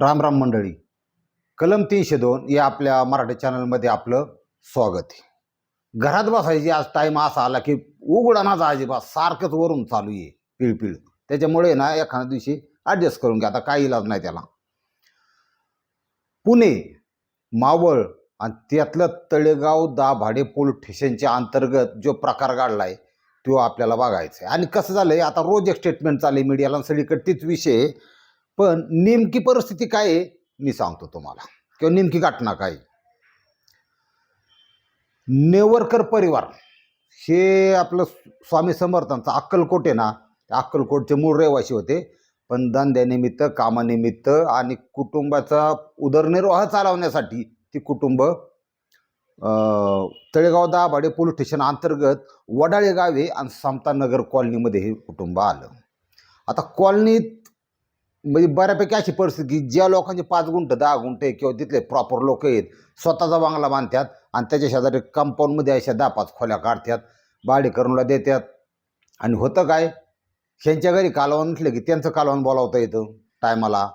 राम राम मंडळी. कलम तीनशे दोन या आपल्या मराठी चॅनलमध्ये आपलं स्वागत आहे. घरात बसायची आज टाईम असा आला की उघडानाचा अजिबात सारखंच वरून चालू आहे पिळपिळ. त्याच्यामुळे ना एखाद्या दिवशी ॲडजस्ट करून घ्या आता काही इलाज नाही त्याला. पुणे मावळ आणि त्यातलं तळेगाव दाभाडे पोलीस स्टेशनच्या अंतर्गत जो प्रकार घडला आहे तो आपल्याला बघायचा आहे. आणि कसं झालं आहे आता रोज एक स्टेटमेंट चालले मीडियाला सगळीकडे तीच विषय आहे. पण नेमकी परिस्थिती काय आहे मी सांगतो तुम्हाला. किंवा नेमकी घटना काय नेवरकर परिवार हे आपलं स्वामी समर्थांचं अक्कलकोट आहे ना त्या अक्कलकोटचे मूळ रहिवासी होते. पण धंद्यानिमित्त कामानिमित्त आणि कुटुंबाचा उदरनिर्वाह चालवण्यासाठी ती कुटुंब तळेगाव दाभाडे पोलीस स्टेशन अंतर्गत वडाळे गावे आणि समतानगर कॉलनीमध्ये हे कुटुंब आलं. आता कॉलनीत म्हणजे बऱ्यापैकी अशी परिस्थिती की ज्या लोकांचे पाच गुंठ दहा गुंठे किंवा तिथले प्रॉपर लोक आहेत स्वतःचा बांगला बांधतात आणि त्याच्या शेजारी कंपाऊंडमध्ये अशा दहा पाच खोल्या काढतात भाडेकरूनला देतात. आणि होतं काय? ह्यांच्या घरी कालवण म्हटलं की त्यांचं कालवण बोलावता येतं टायमाला.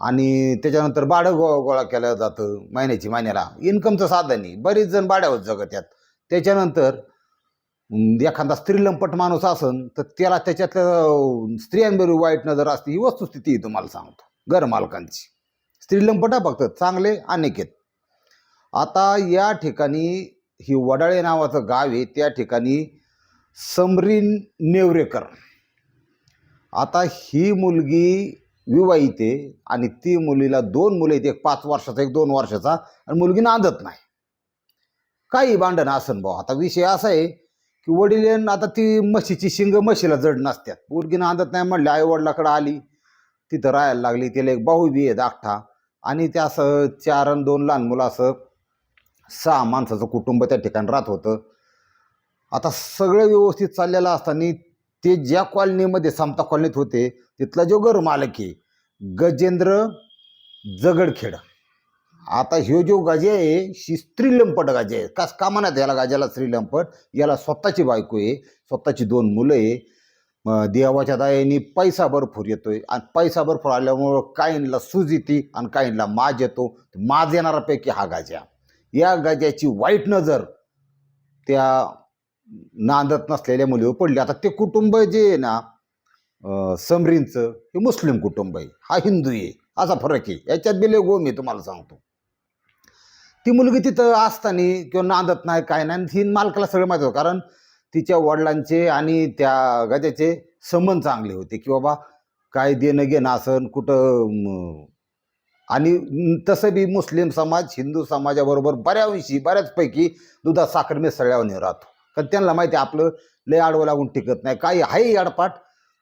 आणि त्याच्यानंतर भाडं गो गोळा केलं जातं महिन्याची महिन्याला. इन्कमचं साधन आहे. बरेच जण भाड्यावर जगत आहेत. त्याच्यानंतर एखादा स्त्रीलंपट माणूस असन तर त्याला त्याच्यातलं स्त्रियांबरोबर वाईट नजर असते ही वस्तुस्थिती आहे तुम्हाला सांगतो घरमालकांची स्त्रीलंपट हा फक्त चांगले अनेक आहेत आता या ठिकाणी ही वडाळे नावाचं गाव आहे त्या ठिकाणी समरीन नेवरेकर. आता ही मुलगी विवाहित आहे आणि ती मुलीला दोन मुलं आहेत एक पाच वर्षाचा एक दोन वर्षाचा आणि मुलगी नांदत नाही. काही भांडण असन भाऊ आता विषय असा आहे की वडील आता ती म्हशीची शिंग म्हशीला जड नसतात पोरगी नांदत नाही म्हणले आई वडिलाकडे आली तिथं राहायला लागली तिला एक भाऊ बी आहे धाकटा आणि त्या असं चार आणि दोन लहान मुलं असं सहा माणसाचं कुटुंब त्या ठिकाणी राहत होतं. आता सगळं व्यवस्थित चाललेलं असताना ते ज्या कॉलनीमध्ये समता कॉलनीत होते तिथला जो घर मालक आहे गजेंद्र जगडखेडा. आता ह्यो जो गाजे आहे ही स्त्रीलंपट गाजे आहे कस का म्हणत याला गाज्याला स्त्रीलंपट? याला स्वतःची बायको आहे स्वतःची दोन मुलं आहे. देवाच्या दयाने पैसा भरपूर येतोय. आणि पैसा भरपूर आल्यामुळं काहींना सूज येते आणि काहींना माज येतो. माज येणाऱ्यापैकी हा गाज्या या गाज्याची वाईट नजर त्या नांदत नसलेल्या मुलीवर पडली. आता ते कुटुंब जे आहे ना समरींचं हे मुस्लिम कुटुंब आहे. हा हिंदू आहे. असा फरक आहे. याच्यात बिले गो मी तुम्हाला सांगतो. ती मुलगी तिथं असताना किंवा नांदत नाही काय नाही आणि ही मालकाला सगळं माहिती होतं. कारण तिच्या वडिलांचे आणि त्या गजाचे संबंध चांगले होते की बाबा काय देणं घेणं असन कुठं आणि तसं बी मुस्लिम समाज हिंदू समाजाबरोबर बऱ्याविषयी बऱ्याचपैकी दुधा साखर मिसळल्यावर राहतो. कारण त्यांना माहिती आपलं लय आडवं लागून टिकत नाही. काही आहे अडपाट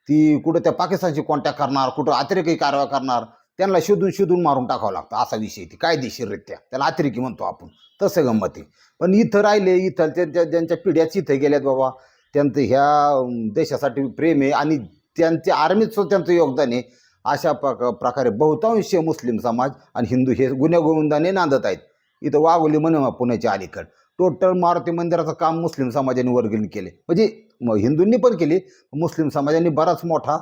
ती कुठं त्या पाकिस्तानची कॉन्टॅक्ट करणार कुठं अतिरेकी कारवाई करणार त्यांना शोधून शोधून मारून टाकावं लागतं. असा विषय ती कायदेशीररित्या. त्याला अतिरेकी म्हणतो आपण. तसं गंमत आहे. पण इथं राहिले इथं त्यांच्या ज्यांच्या पिढ्याच इथं गेल्यात बाबा. त्यांचं ह्या देशासाठी प्रेम आहे आणि त्यांच्या आर्मीचं त्यांचं योगदान आहे. अशा प्रक प्रकारे बहुतांश मुस्लिम समाज आणि हिंदू हे गुन्हेगोविंदाने नांदत आहेत. इथं वाघोली म्हणून पुण्याच्या अलीकड. टोटल मारुती मंदिराचं काम मुस्लिम समाजाने वर्गणी केले. म्हणजे म- हिंदूंनी पण केली. मुस्लिम समाजाने बराच मोठा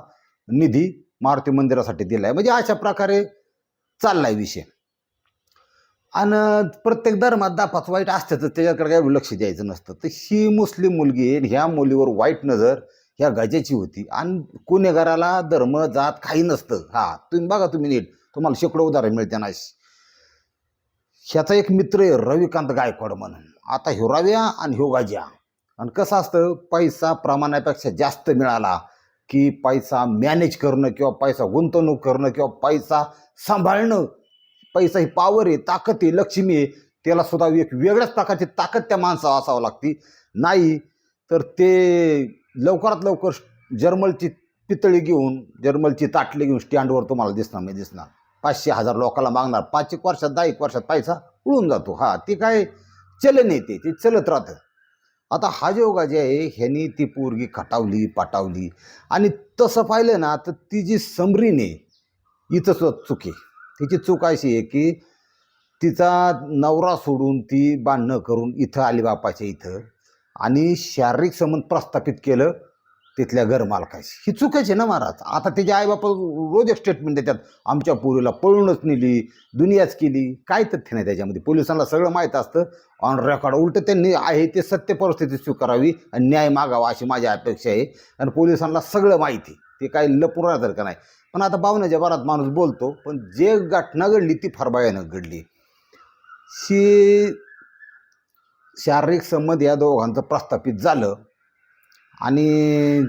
निधी मारुती मंदिरासाठी दिला आहे म्हणजे अशा प्रकारे चाललाय विषय. आणि प्रत्येक धर्मात दापाच वाईट असतं तर त्याच्याकडे काही लक्ष द्यायचं नसतं. तर ही मुस्लिम मुलगी ह्या मुलीवर वाईट नजर ह्या गजाची होती. आणि गुन्हेगाराला धर्म जात काही नसतं. हा तुम्ही बघा तुम्ही नीट. तुम्हाला शेकडो उदाहरण मिळते ना ह्याचा एक मित्र आहे रविकांत गायकवाड म्हणून. आता ह्यो रव्या आणि ह्यो गाज्या आणि कसं असतं पैसा प्रमाणापेक्षा जास्त मिळाला की पैसा मॅनेज करणं किंवा पैसा गुंतवणूक करणं किंवा पैसा सांभाळणं पैसा ही पावर आहे ताकद आहे लक्ष्मी आहे त्याला सुद्धा एक वेगळ्याच प्रकारची ताकद त्या माणसाला असावं लागते. नाही तर ते लवकरात लवकर जर्मलची पितळी घेऊन जर्मलची ताटली घेऊन स्टँडवर तुम्हाला दिसणार नाही दिसणार. पाचशे हजार लोकांना मागणार. पाच एक वर्षात दहा एक वर्षात पैसा उडून जातो. हा ते काय चलन येते ते चलत राहतं. आता हा जो जे आहे ह्यानी ती पोरगी खटावली पाटावली. आणि तसं पाहिलं ना तर ती जी समरीने हिचं इथं चूक आहे. तिची चूक अशी आहे की तिचा नवरा सोडून ती बांधणं करून इथं आली बापाच्या इथं आणि शारीरिक संबंध प्रस्थापित केलं. तिथल्या घरमालकाची ही चुकायची ना महाराज? आता त्याचे आईबापा रोज एक स्टेटमेंट देतात आमच्या पोरीला पळूनच नेली दुनियाच केली. काय तथ्य नाही त्याच्यामध्ये? पोलिसांना सगळं माहीत असतं. ऑन रेकॉर्ड उलट त्यांनी आहे ते सत्य परिस्थिती स्वीकारावी आणि न्याय मागावा अशी माझी अपेक्षा आहे. आणि पोलिसांना सगळं माहिती ते काही लपून राहतात का नाही? पण आता पाहुण्याच्या बरात माणूस बोलतो पण जे घटना घडली ती फार भयानक घडली. शी शारीरिक संबंध या दोघांचं प्रस्थापित झालं. आणि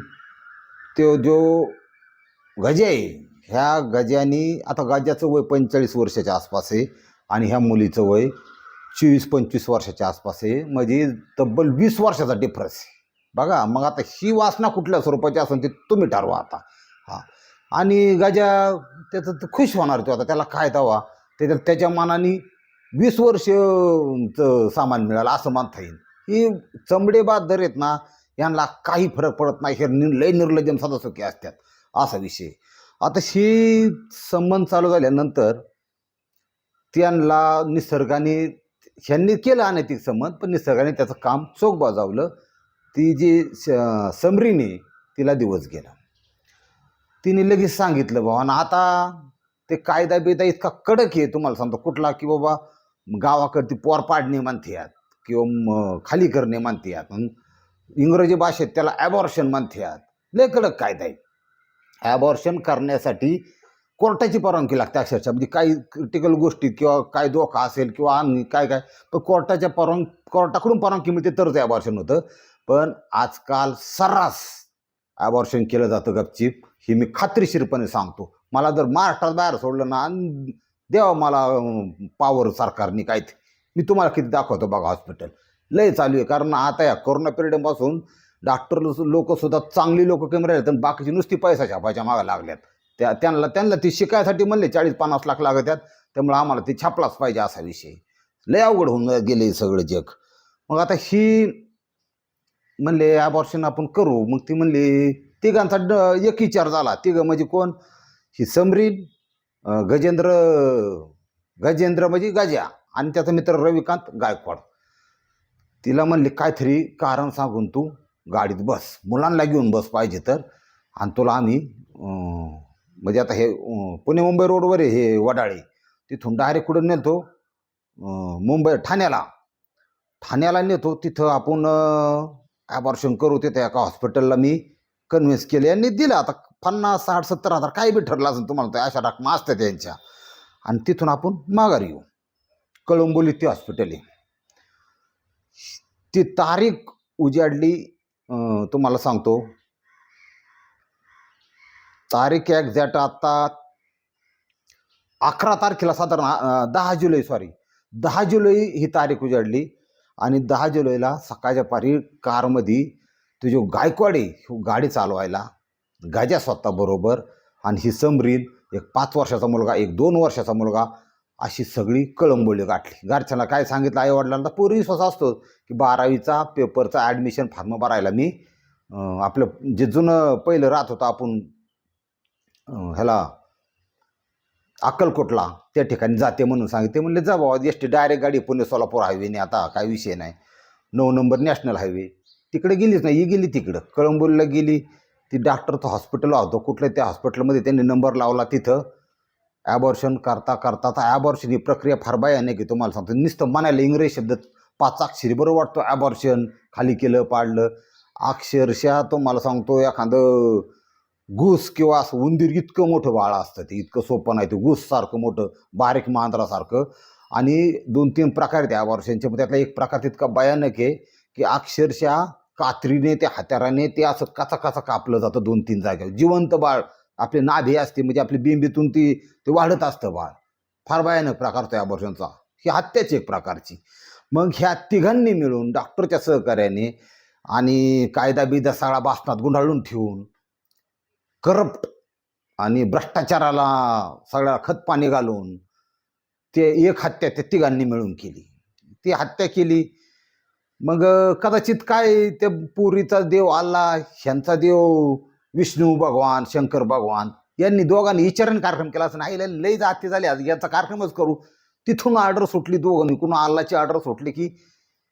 तो जो गजे आहे ह्या गजानी आता गजाचं वय पंचेचाळीस वर्षाच्या आसपास आहे आणि ह्या मुलीचं वय चोवीस पंचवीस वर्षाच्या आसपास आहे. म्हणजे तब्बल वीस वर्षाचा डिफरन्स आहे. बघा मग आता ही वासना कुठल्या स्वरूपाची असेल ते तुम्ही ठरवा आता. हां. आणि गजा त्याचं तर खुश होणार तो आता. त्याला काय दावा? त्याच्यात त्याच्या मनाने वीस वर्ष सामान मिळालं असं मानता येईल. ही चमडे दर आहेत ना यांना काही फरक पडत नाही. हे नि लय निर्लजन सदासुखी असतात. असा विषय आता शी संबंध चालू झाल्यानंतर त्यांना निसर्गाने ह्यांनी केलं अनैतिक संबंध पण निसर्गाने त्याचं काम चोख बजावलं. ती जी स- समरीने तिला दिवस गेला. तिने लगेच सांगितलं बाबा आणि आता ते कायदा बिदा इतका कडक आहे तुम्हाला सांगतो. कुठला की बाबा गावाकडती पोर पाडणे म्हणतात किंवा खाली करणे म्हणतात. अन इंग्रजी भाषेत त्याला ॲबॉर्शन म्हणतात. लय कडक कायदा आहे. ॲबॉर्शन करण्यासाठी कोर्टाची परवानगी लागते अक्षरशः. म्हणजे काही क्रिटिकल गोष्टी किंवा काय धोका असेल किंवा आणि काय काय पण कोर्टाच्या परवान कोर्टाकडून परवानगी मिळते तरच ॲबॉर्शन होतं. पण आजकाल सर्रास ॲबॉर्शन केलं जातं गपचीप. हे मी खात्रीशीरपणे सांगतो. मला जर महाराष्ट्रात बाहेर सोडलं ना आणि मला पावर सरकारने काय ते मी तुम्हाला किती दाखवतो बघा हॉस्पिटल लय चालू आहे. कारण आता या कोरोना पिरियडपासून डॉक्टर लोकसुद्धा चांगली लोक कमी आहेत आणि बाकीची नुसती पैसा छापायच्या मागं लागल्यात. त्या त्यांना त्यांना ती शिकायसाठी म्हणले चाळीस पन्नास लाख लागत त्यामुळे आम्हाला ती छापलाच पाहिजे असा विषय. लय अवघड होऊन गेले सगळं जग. मग आता ही म्हणले ॲबॉर्शन आपण करू. मग ती म्हणली तिघांचा ड एक विचार झाला. तिघं म्हणजे कोण? ही समरीन गजेंद्र गजेंद्र म्हणजे गजा. आणि त्याचा मित्र रविकांत गायकवाड. तिला म्हणले काहीतरी कारण सांगून तू गाडीत बस. मुलांना घेऊन बस पाहिजे तर. आणि तुला आम्ही म्हणजे आता हे पुणे मुंबई रोडवर आहे हे वडाळे. तिथून डायरेक्ट कुठं नेतो मुंबई ठाण्याला. ठाण्याला नेतो. तिथं आपण ॲबॉर्शन करू तिथं एका हॉस्पिटलला मी कन्व्हिन्स केले. आणि दिलं. आता पन्नास साठ सत्तर हजार काही बी ठरलं असेल तुम्हाला तर अशा रकमा असतात त्यांच्या. आणि तिथून आपण माघार येऊ. कळंबोली ती हॉस्पिटल आहे. ती तारीख उजाडली तुम्हाला सांगतो. तारीख एक्झॅक्ट आता अकरा तारखेला साधारण दहा जुलै सॉरी दहा जुलै ही तारीख उजाडली आणि दहा जुलैला सकाळच्या पारी कारमध्ये तो गायकवाडे गाडी चालवायला गाजा स्वतःबरोबर आणि ही समरीन एक पाच वर्षाचा मुलगा एक दोन वर्षाचा मुलगा अशी सगळी कळंबोली गाठली. घरच्यांना काय सांगितलं? आई वडिलांना पूर्वी विश्वास असतो की बारावीचा पेपरचा ॲडमिशन फॉर्म भरायला मी आपलं जे जुनं पहिलं राहत होतं आपण ह्याला अक्कलकोटला त्या ठिकाणी जाते म्हणून सांगितले. म्हणले जा बाबा एस टी डायरेक्ट गाडी पुणे सोलापूर हायवेने आता काय विषय नाही. नऊ नंबर नॅशनल हायवे तिकडे गेलीच नाही ही गेली तिकडं. कळंबोलीला गेली. ती डॉक्टरचं हॉस्पिटल होतं. कुठल्या त्या हॉस्पिटलमध्ये त्यांनी नंबर लावला तिथं. ॲबॉर्शन करता करता आता ॲबॉर्शन ही प्रक्रिया फार भयानक आहे तुम्हाला सांगतो. नुसतं म्हणायला इंग्रजी शब्द पाच अक्षरी बरोबर वाटतो. ॲबॉर्शन खाली केलं पाडलं. अक्षरशः तुम्हाला सांगतो एखादं घुस किंवा असं उंदीर इतकं मोठं बाळ असतं ते इतकं सोपं नाही ते. घुससारखं मोठं बारीक मांजरासारखं. आणि दोन तीन प्रकार त्या ॲबॉर्शनचे मग त्यातला एक प्रकार तितका भयानक आहे की अक्षरशः कात्रीने त्या हात्याराने ते असं कचा कचा कापलं जातं दोन तीन जागेवर. जिवंत बाळ आपली हे असते म्हणजे आपली बिंबीतून ती ते वाढत असतं बाळ. फार भयानक प्रकार तो अबॉर्शनचा ही हत्याची एक प्रकारची. मग ह्या तिघांनी मिळून डॉक्टरच्या सहकार्याने आणि कायदा बिदा सगळा बासनात गुंडाळून ठेवून करप्ट आणि भ्रष्टाचाराला सगळा खतपाणी घालून ते एक हत्या त्या तिघांनी मिळून केली. ती हत्या केली. मग कदाचित काय त्या पुरीचा देव आला ह्यांचा देव विष्णू भगवान शंकर भगवान यांनी दोघांनी विचारण कार्यक्रम केला असं नाही लय- जाती झाली. आज याचा कार्यक्रमच करू. तिथून ऑर्डर सुटली दोघांनी. कुणा अल्लाची ऑर्डर सुटली की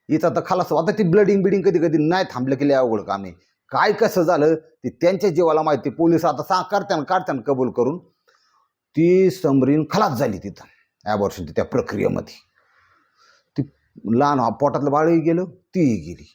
इथं तर खालास आता ती ब्लडिंग बिडिंग कधी कधी नाही थांबलं की अवघड कामे काय कसं झालं ते त्यांच्या जीवाला माहिती पोलीस आता सांग करत्यान काढत्यान कबूल करून ती समरीन खलास झाली तिथं ॲबॉर्शन त्या प्रक्रियेमध्ये. ती लहान पोटातलं बाळही गेलं तीही गेली.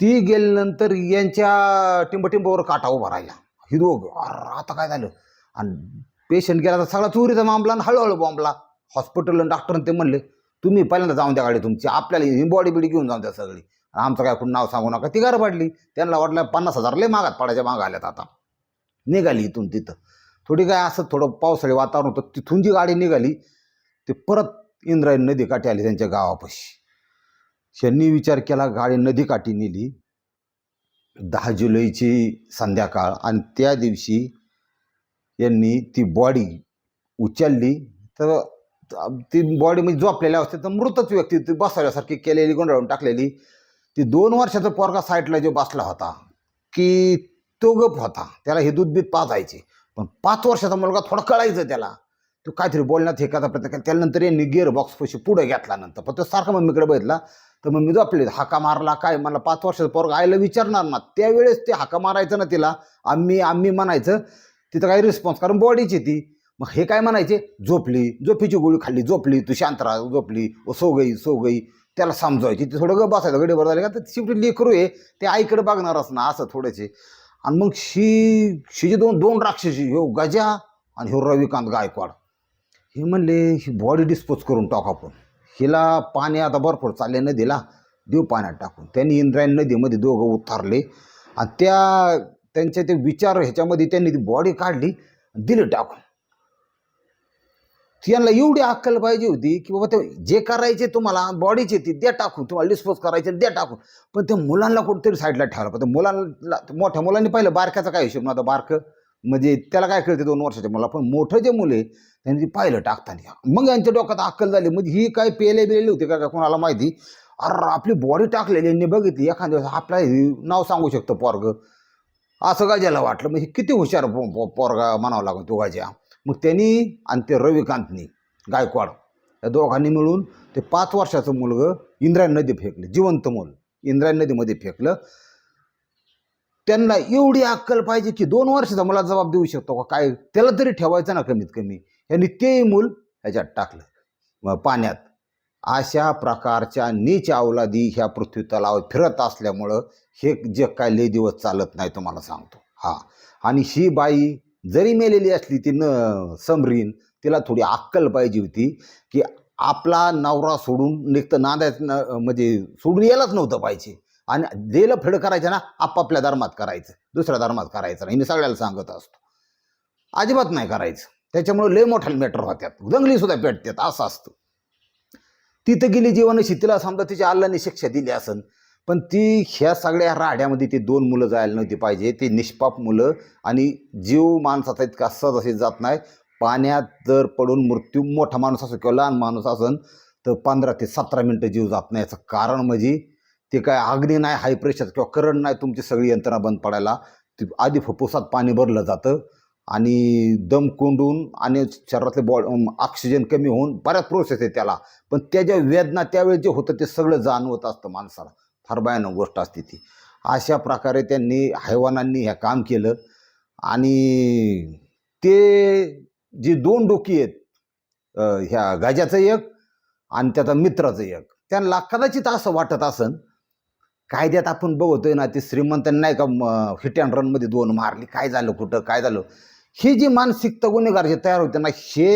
ती गेल्यानंतर यांच्या टिंबटिंबावर काटा उभा राहिला. हिरो अरे आता काय झालं? आणि पेशंट गेला तर सगळा चोरीचा मामला आणि हळूहळू बॉम्बला हॉस्पिटल डॉक्टरने ते म्हणले तुम्ही पहिल्यांदा जाऊन द्या गाडी तुमची. आपल्याला ही बॉडी बिडी घेऊन जाऊन द्या सगळी. आणि आमचं काय कोण नाव सांगू नका. ती गार पडली त्यांना वाटलं पन्नास हजार लय मागात पडायच्या माग आल्यात आता. निघाली इथून तिथं. थोडी काय असं थोडं पावसाळी वातावरण होतं. तिथून जी गाडी निघाली ते परत इंद्रायणी नदी काठी आली त्यांच्या गावापाशी. त्यांनी विचार केला गाडी नदीकाठी नेली. दहा जुलैची संध्याकाळ आणि त्या दिवशी यांनी ती बॉडी उचलली. तर ती बॉडी म्हणजे झोपलेल्या अवस्थेत तर मृतच व्यक्ती ती बसवल्यासारखी केलेली गुंडाळून टाकलेली. ती दोन वर्षाचा पोरगा साईडला जो बसला होता की तो गप होता. त्याला हे दूध बीत पाजायचे. पण पाच वर्षाचा मुलगा थोडा कळायचं त्याला. तो काहीतरी बोलण्यात हे करता प्रयत्न केला त्यानंतर यांनी गिअर बॉक्स पैसे पुढे घेतला नंतर. पण तो सारखा मम्मीकडे बघितला तर मग मी झोपले हाका मारला काय मला पाच वर्षाचा पोरग आयला विचारणार ना. त्यावेळेस ते हाका मारायचं ना तिला. आम्ही आम्ही म्हणायचं तिथं काही रिस्पॉन्स कारण बॉडीची ती. मग हे काय म्हणायचे? झोपली झोपीची गोळी खाल्ली झोपली तू शांत राहा झोपली ओ सो गई सो गई त्याला समजायची ते थोडं ग बसायचं गडीभर झाले का? तर शेवटी लेकरू आहे ते आईकडे बघणारच ना असं थोडेसे. आणि मग शी शिजी दोन दोन राक्षसी ह्यो गजा आणि ह्यो रविकांत गायकवाड. हे म्हणले ही बॉडी डिस्पोज करून टाकू आपण. हिला पाणी आता भरपूर चालले नदीला. देव पाण्यात टाकून. त्यांनी इंद्रायणी नदीमध्ये दोघं उतारले. आणि त्या त्यांचे ते विचार ह्याच्यामध्ये त्यांनी ती बॉडी काढली दिली टाकून. त्यांना एवढी अक्कल पाहिजे होती की बाबा ते जे करायचे तुम्हाला बॉडीचे ती द्या टाकून. तुम्हाला डिस्पोज करायचे द्या टाकून. पण त्या मुलांना कुठेतरी साईडला ठेवलं पण मुलांना मोठ्या मुलांनी पाहिलं बारक्याचा काय हिशोब नव्हता बारकं. म्हणजे त्याला काय कळते दोन वर्षाच्या मुला पण मोठं जे मुले त्यांनी ती पाहिलं टाकताना मग यांच्या डोक्यात अक्कल झाली. म्हणजे ही काय पेले बिलेली होती का का कोणाला माहिती? अरे आपली बॉडी टाकलेली यांनी बघितली. एखाद्या दिवस आपला हे नाव सांगू शकतं पोरग. असं गाज्याला वाटलं. म्हणजे किती हुशार पोरगा म्हणावं लागेल तो गाज्या. मग त्यांनी आणि ते रविकांतनी गायकवाड या दोघांनी मिळून ते पाच वर्षाचं मुलगं इंद्रायण नदी फेकलं. जिवंत मूल. इंद्रायण नदीमध्ये फेकलं. त्यांना एवढी अक्कल पाहिजे की दोन वर्षाचा मला जबाब देऊ शकतो का? काय? त्याला तरी ठेवायचं ना कमीत कमी. यांनी तेही मूल ह्याच्यात टाकलं. पाण्यात अशा प्रकारच्या नीच अवलादी ह्या पृथ्वी तलावर फिरत असल्यामुळं हे जग काय लय दिवस चालत नाही तुम्हाला सांगतो. हा. आणि ही बाई जरी मेलेली असली ती न समरीन तिला थोडी अक्कल पाहिजे होती की आपला नवरा सोडून निघतं नांदायचं न- म्हणजे सोडून यायलाच नव्हतं पाहिजे. आणि देलं फेड करायचं ना आपापल्या धर्मात करायचं. दुसऱ्या धर्मात करायचं नाही. मी सगळ्याला सांगत असतो. अजिबात नाही करायचं. त्याच्यामुळे लय मोठा मॅटर होत्यात उदंगली सुद्धा पेटतात असं असतं. तिथं गेली जीवनाशी तिला समजा तिच्या अल्लाने शिक्षा दिली असन पण ती ह्या सगळ्या राड्यामध्ये ती दोन मुलं जायला नव्हती पाहिजे. ते निष्पाप मुलं आणि जीव माणसाचा इतका सहज असे जात नाही. पाण्यात जर पडून मृत्यू मोठा माणूस असो किंवा लहान माणूस असन तर पंधरा ते सतरा मिनटं जीव जात नाही. याचं कारण म्हणजे ते काय अग्नी नाही हाय प्रेशर किंवा करंट नाही तुमची सगळी यंत्रणा बंद पडायला. ती आधी फुफ्फुसात पाणी भरलं जातं. आणि दम कोंडून आणि शरीरातले बॉ ऑक्सिजन कमी होऊन बऱ्याच प्रोसेस आहे त्याला. पण त्या ज्या वेदना त्यावेळी जे होतं ते सगळं जाणवत असतं माणसाला. फार भयानक गोष्ट असते ती. अशा प्रकारे त्यांनी हैवानांनी हे काम केलं. आणि ते जी दोन डोकी आहेत ह्या गाज्याचं एक आणि त्याचा मित्राचं एक. त्यांना कदाचित असं वाटत असन कायद्यात आपण बघतोय ना ते श्रीमंत नाही का हिट अँड रनमध्ये दोन मारली काय झालं कुठं काय झालं? ही जी मानसिकता गुन्हेगार जे तयार होते ना हे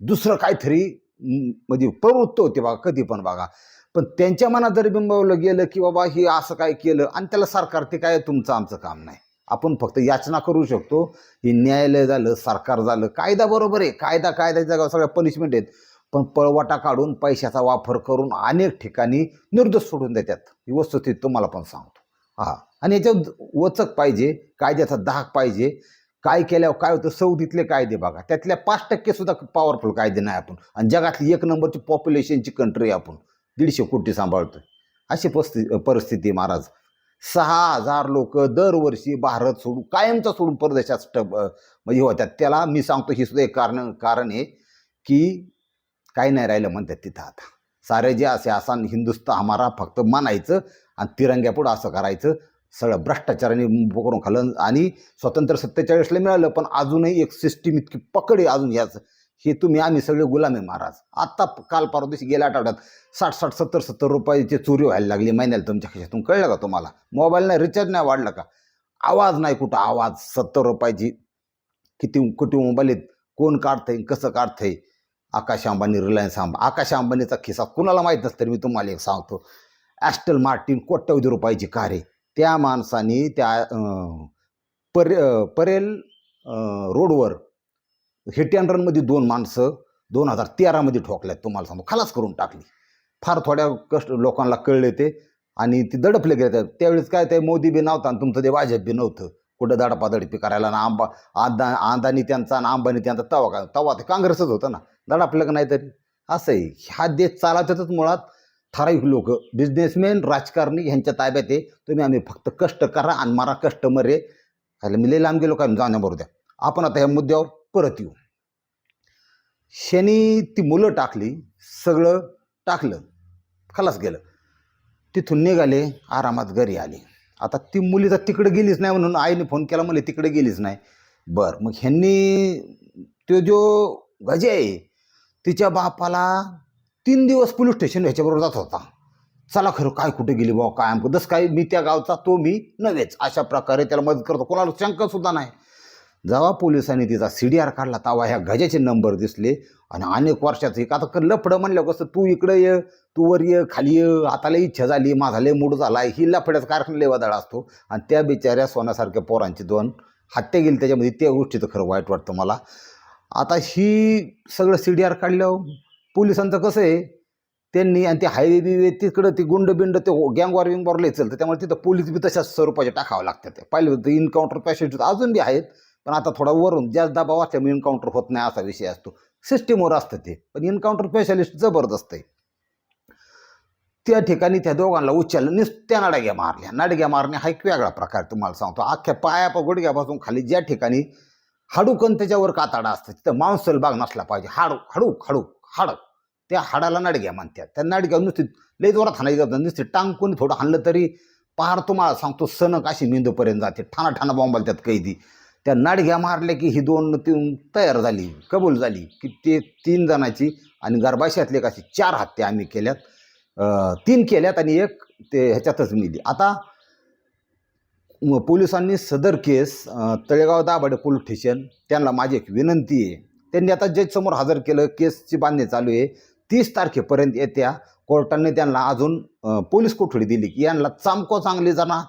दुसरं काहीतरी म्हणजे प्रवृत्त होते बघा कधी पण बघा. पण त्यांच्या मनात जर बिंबवलं गेलं की बाबा हे असं काय केलं आणि त्याला सरकार ते काय तुमचं आमचं काम नाही. आपण फक्त याचना करू शकतो. हे न्यायालय झालं सरकार झालं कायदा बरोबर आहे. कायदा कायद्याच्या जागा सगळ्या पनिशमेंट आहेत. पण पळवाटा काढून पैशाचा वापर करून अनेक ठिकाणी निर्दोष सोडून देतात. ही वस्तुस्थिती तुम्हाला पण सांगतो. हा. आणि याच्यात वचक पाहिजे कायद्याचा धाक पाहिजे. काय केल्यावर काय होतं? सौदीतले कायदे बघा. त्यातल्या पाच टक्के सुद्धा पॉवरफुल कायदे नाही आपण. आणि जगातली एक नंबरची पॉप्युलेशनची कंट्री आपण. दीडशे कोटी सांभाळतोय. अशी पस्ति परिस्थिती महाराज. सहा हजार लोक दरवर्षी भारत सोडून कायमचा सोडून परदेशात स्टब म्हणजे होत्यात. त्याला मी सांगतो हे सुद्धा एक कारण कारण आहे की काही नाही राहिलं म्हणतात तिथं आता. सारे जे असे असा हिंदुस्तान हमारा फक्त मानायचं आणि तिरंग्यापुढं असं करायचं. सगळं भ्रष्टाचाराने करून खालं आणि स्वतंत्र सत्तेचाळीसला मिळालं पण अजूनही एक सिस्टीम इतकी पकड आहे अजून ह्याच हे तुम्ही आम्ही सगळे गुलाम आहे महाराज. आत्ता काल परवा दिवशी गेल्या आठवड्यात साठ साठ सत्तर सत्तर रुपयाची चोरी व्हायला लागली महिन्याला. तुमच्या खिशातून कळलं का तुम्हाला? मोबाईल नाही रिचार्ज नाही वाढला का? आवाज नाही कुठं. आवाज सत्तर रुपयाची. किती कुठे मोबाईल आहेत? कोण काढतंय? कसं काढतंय? आकाश अंबानी रिलायन्स अंबा. आकाश अंबानीचा खिसा कुणाला माहीत नसतं? तरी मी तुम्हाला एक सांगतो. ॲस्टल मार्टिन कोट्यवधी रुपयाची कार आहे. त्या माणसाने त्या परे परेल रोडवर हिट अँड रनमध्ये दोन माणसं दोन हजार तेरामध्ये ठोकल्यात तुम्हाला सांगतो. खलास करून टाकली. फार थोड्या कष्ट लोकांना कळले ते आणि ते दडपले गेले. त्यावेळेस काय ते मोदी बी नव्हता आणि तुमचं ते भाजप बी नव्हतं. कुठं दडपादडपी करायला ना आंबा आदा आदानी त्यांचा आणि अंबानी त्यांचा तवा का तवा ते काँग्रेसच होतं ना. दडपलं का नाही तरी? असं आहे ह्या देश चालवतातच मुळात. ठराविक लोक बिझनेसमॅन राजकारणी ह्यांच्या ताब्यात आहे. तुम्ही आम्ही फक्त कष्ट करा आणि मारा कस्टमर आहे. ह्याला मी लई लांब गेलो काय जाण्याबरोबर द्या आपण आता ह्या मुद्द्यावर परत येऊ. शनी ती मुलं टाकली सगळं टाकलं खलास गेलं. तिथून निघाले आरामात घरी आले. आता ती मुली तर तिकडे गेलीच नाही म्हणून आईने फोन केला मला तिकडे गेलीच नाही. बरं मग ह्यांनी तो जो गजे आहे तिच्या बापाला तीन दिवस पोलीस स्टेशन ह्याच्याबरोबर जात होता. चला खरं काय कुठे गेली बाबा काय आमकं जसं काय मी त्या गावचा तो मी नव्हेच. अशा प्रकारे त्याला मदत करतो. कोणाला शंकासुद्धा नाही. जेव्हा पोलिसांनी तिचा सी डी आर काढला तेव्हा ह्या गजाचे नंबर दिसले आणि अनेक वर्षाचं एक आता क- लफडं म्हणलं कसं तू इकडं ये तू वर ये खाली ये आता लय इच्छा झाली माझा लय मूड झाला ही लफड्याचा कारखाना लय असतो. आणि त्या बिचाऱ्या सोन्यासारख्या पोरांची दोन हत्या गेली त्याच्यामध्ये त्या गोष्टीचं खरं वाईट वाटतं मला. आता ही सगळं सी डी आर काढल्यावर पोलिसांचं कसं आहे त्यांनी आणि ते हायवे बिवे तिकडं ते गुंड बिंड ते गँगवार विंगवार लय चालतं. त्यामुळे तिथं पोलीस बी तशाच स्वरूपाचे टाकावं लागतात. ते पाहिलं होतं इन्काउंटर पॅसेंट अजून बी आहेत पण आता थोडा वरून जास्त दबाव असल्यामुळे इन्काउंटर होत नाही असा विषय असतो. सिस्टीमवर असतं ते पण इन्काउंटर स्पेशालिस्ट जबरदस्त आहे. त्या ठिकाणी त्या दोघांना उचललं नुसत्या नाडग्या मारल्या. नाडग्या मारणे हा एक वेगळा प्रकार तुम्हाला सांगतो. अख्ख्या पाया गुडघ्यापासून खाली ज्या ठिकाणी हाडूकन त्याच्यावर काताडा असतं तिथं मांसल भाग नसला पाहिजे. हाडू हाडूक हाडूक. हाड. त्या हाडाला नाडग्या म्हणतात. त्या नाडग्या नुसती लई जोरात हाणायची जातात. नुसती टांग कोणी थोडं हाणलं तरी पार तुम्हाला सांगतो सनक अशी मेंदूपर्यंत जाते. ठाणा ठाणा बॉम्बाल त्यात कैदी. त्या नाडग्या मारल्या की ही दोन तीन तयार झाली कबूल झाली की ते तीन जणाची आणि गर्भाशयातले एक अशी चार हत्या आम्ही केल्यात. तीन केल्यात आणि एक ते ह्याच्यातच मिली. आता पोलिसांनी सदर case Talegaon Dabhade police station त्यांना माझी एक विनंती आहे. त्यांनी आता जजसमोर हजर केलं केसची बांधणी चालू आहे. तीस तारखेपर्यंत येत्या कोर्टाने त्यांना अजून पोलीस कोठडी दिली की यांना चामको चांगली जाणार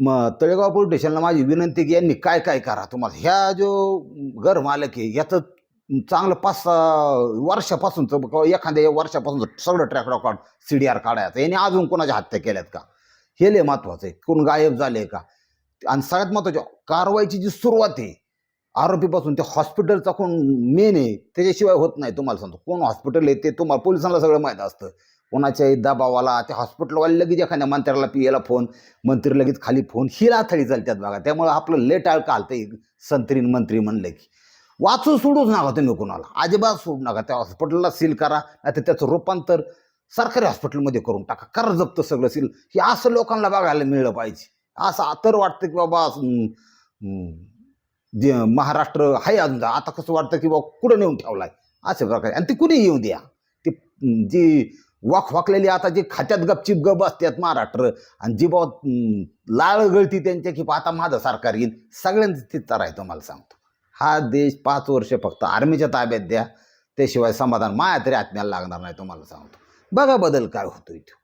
मग तळेगाव पोलीस स्टेशनला माझी विनंती की यांनी काय काय करा? तुम्हाला ह्या जो घर मालक आहे याचं चांगलं पाच सहा वर्षापासूनचं एखाद्या वर्षापासूनचं सगळं track record C D R काढायचं. यांनी अजून कोणाच्या हत्या केल्यात का? हे लय महत्त्वाचं आहे. कोण गायब झाले का? आणि सगळ्यात महत्वाची कारवाईची जी सुरुवात आहे आरोपीपासून ते हॉस्पिटलचा कोण मेन आहे त्याच्याशिवाय होत नाही तुम्हाला सांगतो. कोण हॉस्पिटल आहे ते तुम्हाला पोलिसांना सगळं माहीत असतं. कोणाच्याही दबावाला त्या हॉस्पिटलवाले लगेच एखाद्या मंत्र्याला पियाला फोन मंत्री लगेच खाली फोन ही चाल त्यात बघा. त्यामुळे आपलं लेट आळ कालतं संत्रीन मंत्री म्हणलं की. वाचून सोडूच नका तुम्ही कोणाला. अजिबात सोडू नका. त्या हॉस्पिटलला सील करा नाही तर त्याचं रूपांतर सरकारी हॉस्पिटलमध्ये करून टाका. करा जप्त सगळं सील हे असं लोकांना बघायला मिळलं पाहिजे. असं तर वाटतं की बाबा जे महाराष्ट्र आहे अजून. आता कसं वाटतं की बाबा कुठं नेऊन ठेवलाय? अशा प्रकारे. आणि ते कुणी येऊ द्या? ते जी वाक वाकलेली आता जी खात्यात गपचिप गप असतात महाराष्ट्र आणि जी बाबा लाळ गळती त्यांच्या की बा आता माझं सरकार येईल सगळ्यांचं तेच आहे तुम्हाला सांगतो. हा देश पाच वर्ष फक्त आर्मीच्या ताब्यात द्या. त्याशिवाय समाधान माया तरी आत्म्याला लागणार नाही तुम्हाला सांगतो. बघा बदल काय होतो इथं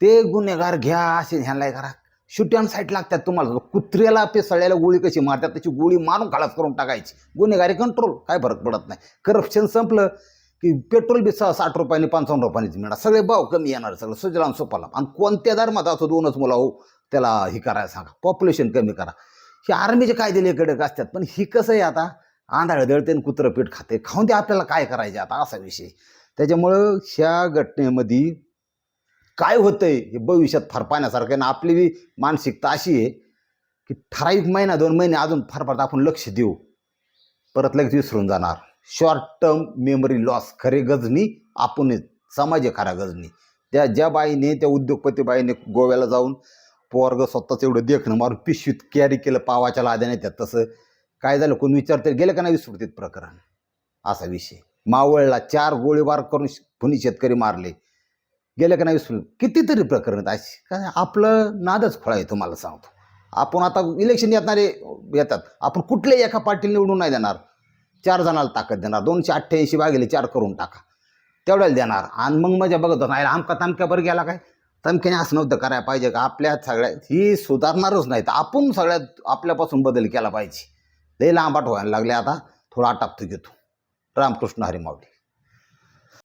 ते गुन्हेगार घ्या असे ह्यांना करा. शुट्यान साईट लागतात तुम्हाला. कुत्र्याला ते सळ्याला गोळी कशी मारतात त्याची गोळी मारून खालास करून टाकायची. गुन्हेगारी कंट्रोल काय फरक पडत नाही. करप्शन संपलं की पेट्रोल बी साठ रुपयाने पंचावन्न रुपयानेच मिळणार. सगळे भाव कमी येणार सगळं सुजलाम सोपाला. आणि कोणत्या धर्मात असो दोनच मुलं हो त्याला हे करायला सांगा. पॉप्युलेशन कमी करा. हे आर्मीचे कायदे लय कडक असतात पण ही कसं आहे आता? आंधळ दळते आणि कुत्रं पीठ खाते खाऊन ते आपल्याला काय करायचे आता असा विषय. त्याच्यामुळं ह्या घटनेमध्ये काय होतंय हे भविष्यात फार पाहण्यासारखं आहे. आणि आपली बी मानसिकता अशी आहे की ठराविक महिना दोन महिने अजून फार फार आपण लक्ष देऊ. परत लगेच विसरून जाणार. शॉर्ट टर्म मेमरी लॉस खरे गजनी आपण समाज खरा गजनी. त्या ज्या बाईने त्या उद्योगपती बाईने गोव्याला जाऊन पोरग स्वतःचं एवढं देखणं मारून पिशवीत कॅरी केलं पावाच्या लाद्याने त्यात तसं. काय झालं कोण विचारते गेलं का नाही विस्मृतीत प्रकरण? असा विषय. मावळला चार गोळीबार करून कुणी शेतकरी मारले. गेलं का नाही विस्मृत कितीतरी प्रकरण आहेत अशी. काय आपलं नादच खोळा आहे तुम्हाला सांगतो. आपण आता इलेक्शन येणारे येतात. आपण कुठल्याही एका पार्टीला निवडून नाही देणार. चार जणाला ताकद देणार. दोनशे अठ्ठ्याऐंशी भागेले चार करून टाका. तेवढ्याला देणार. आणि मग मजा बघत नाही आमका तमक्यावर गेला काय? तमक्याने असं नव्हतं करायला पाहिजे का? आपल्या सगळ्यात ही सुधारणारच नाही तर आपण सगळ्यात आपल्यापासून बदल केला पाहिजे. लई लांबाट व्हायला लागले आता. थोडा आटापतो घेतो रामकृष्ण हरी